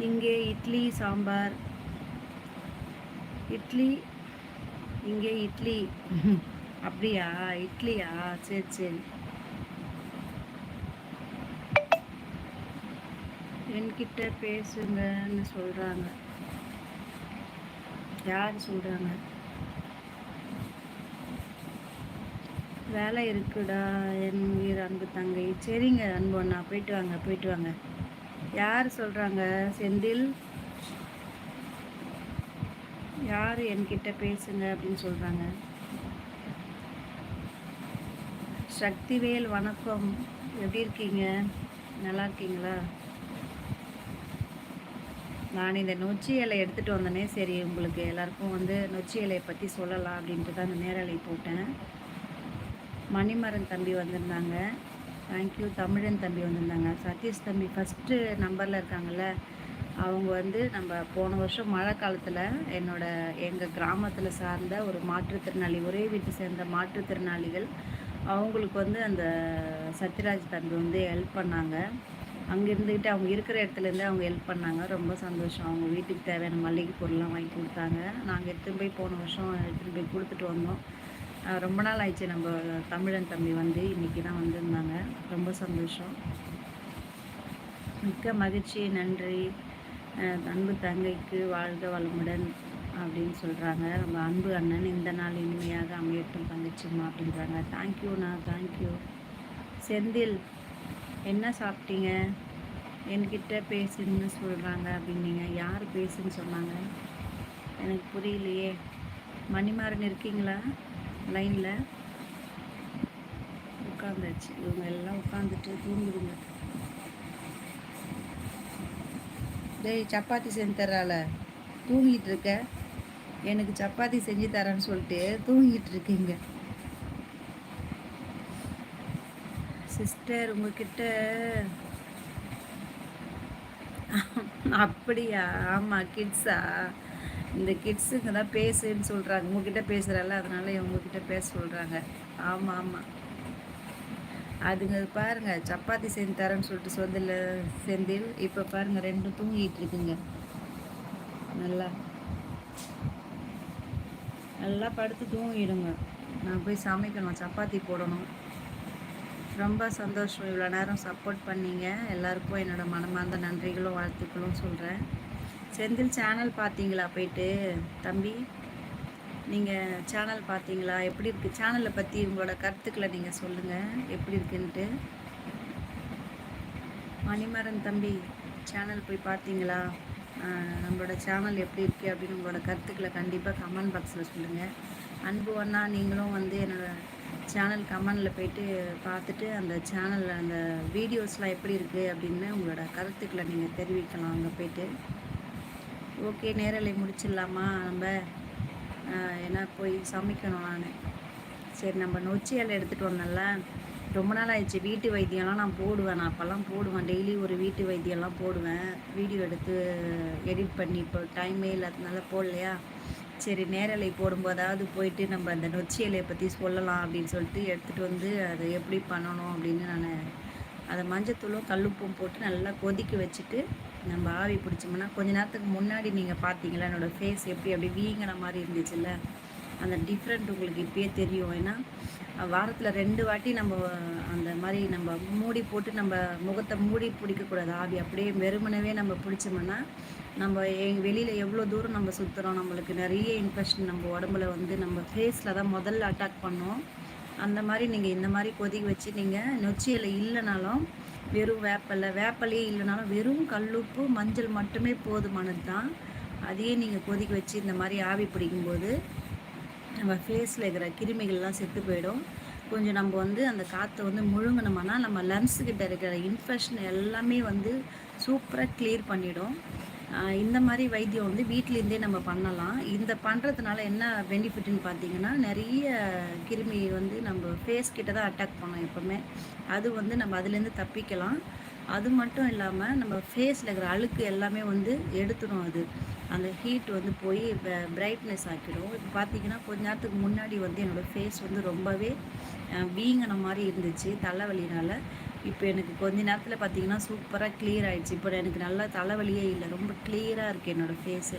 இங்கே இட்லி சாம்பார். இட்லி இங்கே இட்லி. அப்படியா? இட்லியா? சரி சரி. என்கிட்ட பேசுங்கன்னு சொல்கிறாங்க யார் சொல்கிறாங்க வேலை இருக்குடா என் உயிர் அன்பு தங்கை. சரிங்க அன்பு அண்ணா. போயிட்டு வாங்க போயிட்டு வாங்க. யார் சொல்கிறாங்க செந்தில்? யார் என்கிட்ட பேசுங்க அப்படின்னு சொல்கிறாங்க சக்திவேல் வணக்கம். எப்படி இருக்கீங்க? நல்லா இருக்கீங்களா? நான் இந்த நொச்சி இலை எடுத்துகிட்டு வந்தேனே சரி உங்களுக்கு எல்லாருக்கும் வந்து நொச்சி இலையை பற்றி சொல்லலாம் அப்படின்ட்டு தான் இந்த நேரலை போட்டேன். மணிமரன் தம்பி வந்திருந்தாங்க. தேங்க்யூ தமிழன் தம்பி வந்திருந்தாங்க. சதீஷ் தம்பி ஃபஸ்ட்டு நம்பரில் இருக்காங்கள்ல அவங்க வந்து நம்ம போன வருஷம் மழை காலத்தில் என்னோட எங்கள் கிராமத்தில் சார்ந்த ஒரு மாற்றுத்திறனாளி ஒரே வீட்டை சேர்ந்த மாற்றுத்திறனாளிகள் அவங்களுக்கு வந்து அந்த சத்யராஜ் தம்பி வந்து ஹெல்ப் பண்ணாங்க. அங்கே இருந்துக்கிட்டு அவங்க இருக்கிற இடத்துலேருந்து அவங்க ஹெல்ப் பண்ணாங்க. ரொம்ப சந்தோஷம். அவங்க வீட்டுக்கு தேவையான மளிகை பொருள்லாம் வாங்கி கொடுத்தாங்க. நாங்கள் எடுத்துகிட்டு போய் போன வருஷம் எடுத்துகிட்டு போய் கொடுத்துட்டு வந்தோம். ரொம்ப நாள் ஆயிடுச்சு. நம்ம தமிழன் தம்பி வந்து இன்றைக்கி தான் வந்திருந்தாங்க. ரொம்ப சந்தோஷம். மிக்க மகிழ்ச்சி நன்றி. அன்பு தங்கைக்கு வாழ்க வளமுடன் அப்படின்னு சொல்கிறாங்க நம்ம அன்பு அண்ணன் இந்த நாள் இனிமையாக அமையட்டும் தங்கச்சிம்மா அப்படின்றாங்க. தேங்க்யூண்ணா தேங்க்யூ செந்தில் என்ன சாப்பிட்டீங்க? என்கிட்ட பேசுன்னு சொல்கிறாங்க அப்படின்னீங்க. யார் பேசுன்னு சொன்னாங்க? எனக்கு புரியலையே. மணிமாறன் இருக்கீங்களா? லைனில் உட்காந்தாச்சு. இவங்க எல்லாம் உட்காந்துட்டு தூங்குதுங்க. டேய் சப்பாத்தி செஞ்சு தர்றால தூங்கிட்டு இருக்க. எனக்கு சப்பாத்தி செஞ்சு தரேன்னு சொல்லிட்டு தூங்கிட்டு இருக்கீங்க. சிஸ்டர் உங்ககிட்ட அப்படியா? ஆமாம் கிட்ஸா இந்த கிட்ஸுங்க தான் பேசுன்னு சொல்கிறாங்க உங்ககிட்ட பேசுகிறல்ல அதனால உங்ககிட்ட பேச சொல்கிறாங்க ஆமாம் ஆமாம் அதுங்க பாருங்க சப்பாத்தி செஞ்சு தரேன்னு சொல்லிட்டு சொந்தில் செந்தில் இப்போ பாருங்க ரெண்டும் தூங்கிட்டு இருக்குங்க. நல்லா. நல்லா படுத்து தூங்கிடுங்க. நான் போய் சமைக்கணும் சப்பாத்தி போடணும். ரொம்ப சந்தோஷம் இவ்வளோ நேரம் சப்போர்ட் பண்ணீங்க. எல்லாருக்கும் என்னோடய மனமார்ந்த நன்றிகளும் வாழ்த்துக்களும் சொல்கிறேன் செந்தில் சேனல் பார்த்தீங்களா போயிட்டு? தம்பி நீங்கள் சேனல் பார்த்தீங்களா? எப்படி இருக்குது சேனலை பற்றி உங்களோட கருத்துக்களை நீங்கள் சொல்லுங்கள் எப்படி இருக்குன்ட்டு. மணிமரன் தம்பி சேனல் போய் பார்த்தீங்களா? நம்மளோட சேனல் எப்படி இருக்குது அப்படின்னு உங்களோட கருத்துக்களை கண்டிப்பாக கமெண்ட் பாக்ஸில் சொல்லுங்கள் அன்பு அண்ணா நீங்களும் வந்து என்னோடய சேனல் கமெண்டில் போயிட்டு பார்த்துட்டு அந்த சேனலில் அந்த வீடியோஸ்லாம் எப்படி இருக்குது அப்படின்னு உங்களோட கருத்துக்களை நீங்கள் தெரிவிக்கலாம் அங்கே போயிட்டு. ஓகே நேரலை முடிச்சிடலாமா? நம்ம ஏன்னா போய் சமைக்கணும் நான்? சரி நம்ம நொச்சி இலை எடுத்துகிட்டு வந்தோம்ல. ரொம்ப நாள் ஆயிடுச்சு. வீட்டு வைத்தியம்லாம் நான் போடுவேன். நான் அப்போல்லாம் போடுவேன். டெய்லி ஒரு வீட்டு வைத்தியம்லாம் போடுவேன். வீடியோ எடுத்து எடிட் பண்ணி இப்போ டைமே இல்லாததுனால போடலையா? சரி நேரலை போடும்போதாவது போயிட்டு நம்ம அந்த நொச்சி இலையை பற்றி சொல்லலாம் அப்படின்னு சொல்லிட்டு எடுத்துகிட்டு வந்து அதை எப்படி பண்ணணும் அப்படின்னு நான் அதை மஞ்சத்தூளும் கல்லுப்பும் போட்டு நல்லா கொதிக்க வச்சுட்டு நம்ம ஆவி பிடிச்சோம்னா கொஞ்ச நேரத்துக்கு முன்னாடி நீங்கள் பார்த்தீங்களா என்னோடய ஃபேஸ் எப்படி அப்படி வீங்கிற மாதிரி இருந்துச்சுல்ல? அந்த டிஃப்ரெண்ட் உங்களுக்கு இப்பயே தெரியும். ஏன்னா வாரத்தில் ரெண்டு வாட்டி நம்ம அந்த மாதிரி நம்ம மூடி போட்டு நம்ம முகத்தை மூடி பிடிக்கக்கூடாது. ஆவி அப்படியே வெறுமனவே நம்ம பிடிச்சோம்னா நம்ம வெளியில் எவ்வளோ தூரம் நம்ம சுற்றுறோம் நம்மளுக்கு நிறைய இன்ஃபெக்ஷன் நம்ம உடம்புல வந்து நம்ம ஃபேஸில் தான் முதல்ல அட்டாக் பண்ணோம். அந்த மாதிரி நீங்கள் இந்த மாதிரி கொதிக்க வச்சு நீங்கள் நொச்சியில் இல்லைனாலும் வெறும் வேப்பலை. வேப்பலையே இல்லைனாலும் வெறும் கல்லுப்பு மஞ்சள் மட்டுமே போதுமானது தான் அதையே நீங்கள் கொதிக்க வச்சு இந்த மாதிரி ஆவி பிடிக்கும்போது நம்ம ஃபேஸில் இருக்கிற கிருமிகள்லாம் செத்து போயிடும். கொஞ்சம் நம்ம வந்து அந்த காற்றை வந்து முழுங்கினோம்னா நம்ம லங்ஸுக்கிட்ட இருக்கிற இன்ஃபெக்ஷன் எல்லாமே வந்து சூப்பராக கிளியர் பண்ணிடும். இந்த மாதிரி வைத்தியம் வந்து வீட்டிலேருந்தே நம்ம பண்ணலாம். இந்த பண்ணுறதுனால என்ன பெனிஃபிட்னு பார்த்தீங்கன்னா நிறைய கிருமி வந்து நம்ம ஃபேஸ் கிட்ட தான் அட்டாக் பண்ணோம் எப்போவுமே. அது வந்து நம்ம அதுலேருந்து தப்பிக்கலாம். அது மட்டும் இல்லாமல் நம்ம ஃபேஸில் இருக்கிற அழுக்கு எல்லாமே வந்து எடுத்துடும் அது. அந்த ஹீட் வந்து போய் பிரைட்னஸ் ஆக்கிடும். இப்போ பார்த்தீங்கன்னா கொஞ்ச நேரத்துக்கு முன்னாடி வந்து என்னோடய ஃபேஸ் வந்து ரொம்பவே வீங்கின மாதிரி இருந்துச்சு தலைவலினால். இப்போ எனக்கு கொஞ்ச நேரத்தில் பார்த்தீங்கன்னா சூப்பராக கிளியர் ஆயிடுச்சு. இப்போ எனக்கு நல்லா தலைவலியே இல்லை. ரொம்ப கிளியராக இருக்குது என்னோடய ஃபேஸு